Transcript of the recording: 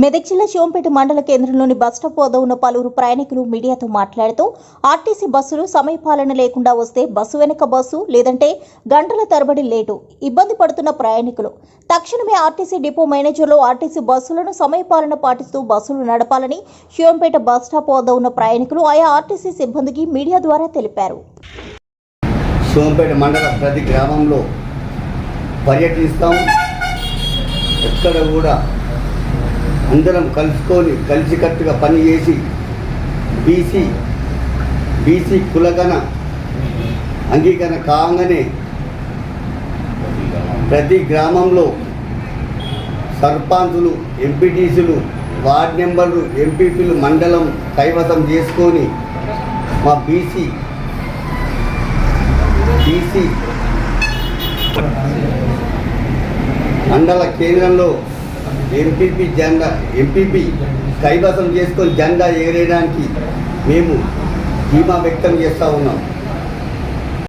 మెదక్ జిల్లా శివంపేట మండల కేంద్రంలోని బస్టాప్ వద్ద ఉన్న పలువురు ప్రయాణికులు మీడియాతో మాట్లాడుతూ ఆర్టీసీ బస్సులు సమయపాలన లేకుండా వస్తే బస్సు వెనుక బస్సు లేదంటే గంటల తరబడి లేటు ఇబ్బంది పడుతున్న ప్రయాణికులు. తక్షణమే ఆర్టీసీ డిపో మేనేజర్లు ఆర్టీసీ బస్సులను సమయపాలన పాటిస్తూ బస్సులు నడపాలని శివంపేట బస్టాప్ వద్ద ఉన్న ప్రయాణికులు ఆయా ఆర్టీసీ సిబ్బందికి మీడియా ద్వారా తెలిపారు. శివంపేట మండల ప్రతి గ్రామంలో పర్యటిస్తాం. ఎక్కడ కూడా అందరం కలుసుకొని కలిసికట్టుగా పనిచేసి బీసీ బీసీ కులగన అంగీకరణ కాగానే ప్రతి గ్రామంలో సర్పంచులు ఎంపీటీసీలు వార్డ్ మెంబర్లు ఎంపీపీలు మండలం కైవసం చేసుకొని మా బీసీ బీసీ మండల కేంద్రంలో ఎంపీపీ జెండా ఎంపీపీ కైవసం చేసుకొని జెండా ఎగరేయడానికి మేము ధీమా వ్యక్తం చేస్తూ ఉన్నాం.